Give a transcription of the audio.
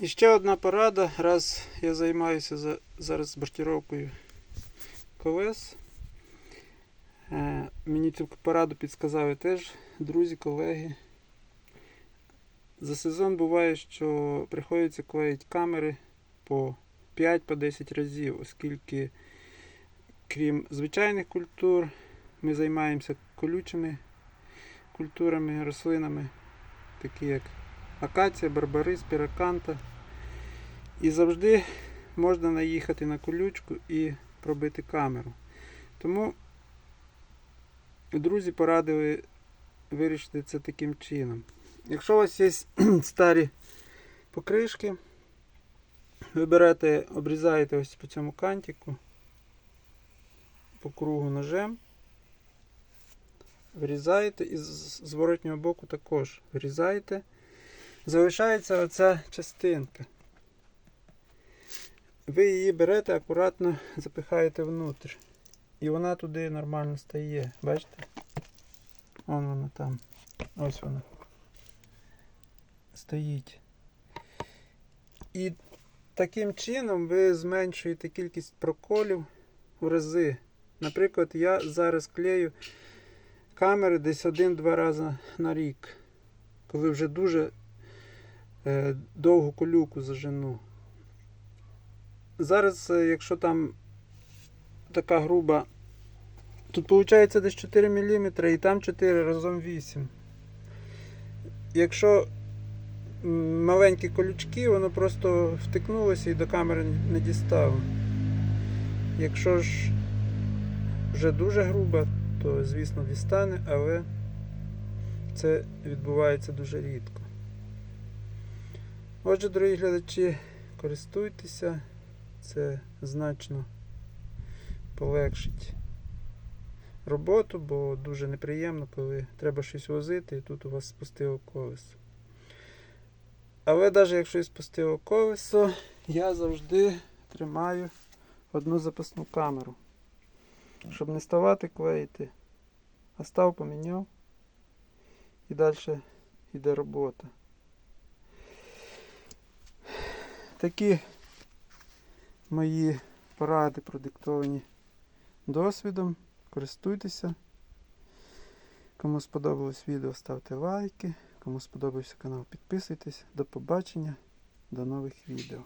І ще одна порада, раз я займаюся за, зараз бортировкою колес. Е, мені цю пораду підсказали теж друзі, колеги. За сезон буває, що приходиться клеїти камери по 5-10 разів, оскільки, крім звичайних культур, ми займаємося колючими культурами, рослинами, такі як акація, барбарис, піраканта. І завжди можна наїхати на колючку і пробити камеру. Тому друзі порадили вирішити це таким чином. Якщо у вас є старі покришки, ви берете, обрізаєте ось по цьому кантику по кругу ножем, вирізаєте і з зворотнього боку також вирізаєте. Залишається оця частинка. Ви її берете, акуратно запихаєте внутрь. І вона туди нормально стає. Бачите? Вон вона там. Ось вона. Стоїть. І таким чином ви зменшуєте кількість проколів в рази. Наприклад, я зараз клею камери десь один-два рази на рік. Коли вже дуже довгу колюку зажену. Зараз, е, якщо там така груба, тут виходить десь 4 мм і там 4 разом 8. Якщо маленькі колючки, воно просто втикнулося і до камери не дістало. Якщо ж вже дуже груба, то звісно дістане, але це відбувається дуже рідко. Отже, дорогі глядачі, користуйтеся, це значно полегшить роботу, бо дуже неприємно, коли треба щось возити і тут у вас спустило колесо. Але навіть якщо і спустило колесо, я завжди тримаю одну запасну камеру. Щоб не ставати клеїти. А став поміняв і далі йде робота. Такі мої поради продиктовані досвідом. Користуйтеся. Кому сподобалось відео, ставте лайки. Кому сподобався канал, підписуйтесь. До побачення, до нових відео.